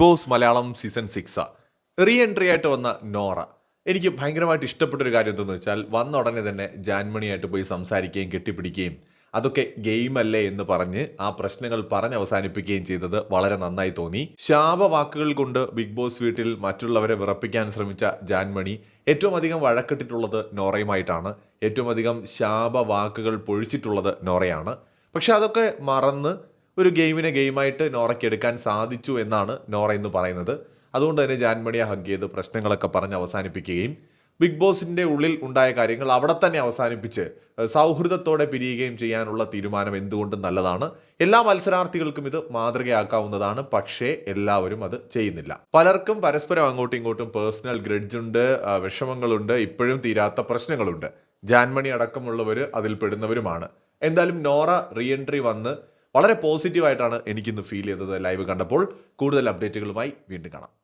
Boss Malayalam season six re entry ആയിട്ട് വന്ന നോറ. എനിക്ക് ഭയങ്കരമായിട്ട് ഇഷ്ടപ്പെട്ട ഒരു കാര്യം എന്തെന്ന് വെച്ചാൽ വന്ന ഉടനെ തന്നെ ജാൻമണിയായിട്ട് പോയി സംസാരിക്കുകയും കെട്ടിപ്പിടിക്കുകയും അതൊക്കെ ഗെയിം അല്ലേ എന്ന് പറഞ്ഞ് ആ പ്രശ്നങ്ങൾ പറഞ്ഞ് അവസാനിപ്പിക്കുകയും ചെയ്തത് വളരെ നന്നായി തോന്നി. ശാപവാക്കുകൾ കൊണ്ട് ബിഗ് ബോസ് വീട്ടിൽ മറ്റുള്ളവരെ വിറപ്പിക്കാൻ ശ്രമിച്ച ജാൻമണി ഏറ്റവും അധികം വഴക്കിട്ടിട്ടുള്ളത് നോറയുമായിട്ടാണ്. ഏറ്റവും അധികം ശാപവാക്കുകൾ പൊഴിച്ചിട്ടുള്ളത് നോറയാണ്. പക്ഷെ അതൊക്കെ മറന്ന് ഒരു ഗെയിമിനെ ഗെയിമായിട്ട് നോറയ്ക്ക് എടുക്കാൻ സാധിച്ചു എന്നാണ് നോറ എന്ന് പറയുന്നത്. അതുകൊണ്ട് തന്നെ ജാൻമണിയെ ഹഗ് ചെയ്ത് പ്രശ്നങ്ങളൊക്കെ പറഞ്ഞ് അവസാനിപ്പിക്കുകയും ബിഗ് ബോസിന്റെ ഉള്ളിൽ ഉണ്ടായ കാര്യങ്ങൾ അവിടെ തന്നെ അവസാനിപ്പിച്ച് സൗഹൃദത്തോടെ പിരിയുകയും ചെയ്യാനുള്ള തീരുമാനം എന്തുകൊണ്ടും നല്ലതാണ്? എല്ലാ മത്സരാർത്ഥികൾക്കും ഇത് മാതൃകയാക്കാവുന്നതാണ്. പക്ഷേ എല്ലാവരും അത് ചെയ്യുന്നില്ല. പലർക്കും പരസ്പരം അങ്ങോട്ടും ഇങ്ങോട്ടും പേഴ്സണൽ ഗ്രഡ്ജ് ഉണ്ട് ആ, വിഷമങ്ങളുണ്ട് ഇപ്പോഴും തീരാത്ത പ്രശ്നങ്ങളുണ്ട്. ജാൻമണി അടക്കമുള്ളവർ അതിൽ പെടുന്നവരുമാണ് എന്തായാലും നോറ റീ എൻട്രി വന്ന് വളരെ പോസിറ്റീവായിട്ടാണ് എനിക്കിന്ന് ഫീൽ ചെയ്തത് ലൈവ് കണ്ടപ്പോൾ. കൂടുതൽ അപ്ഡേറ്റുകളുമായി വീണ്ടും കാണാം.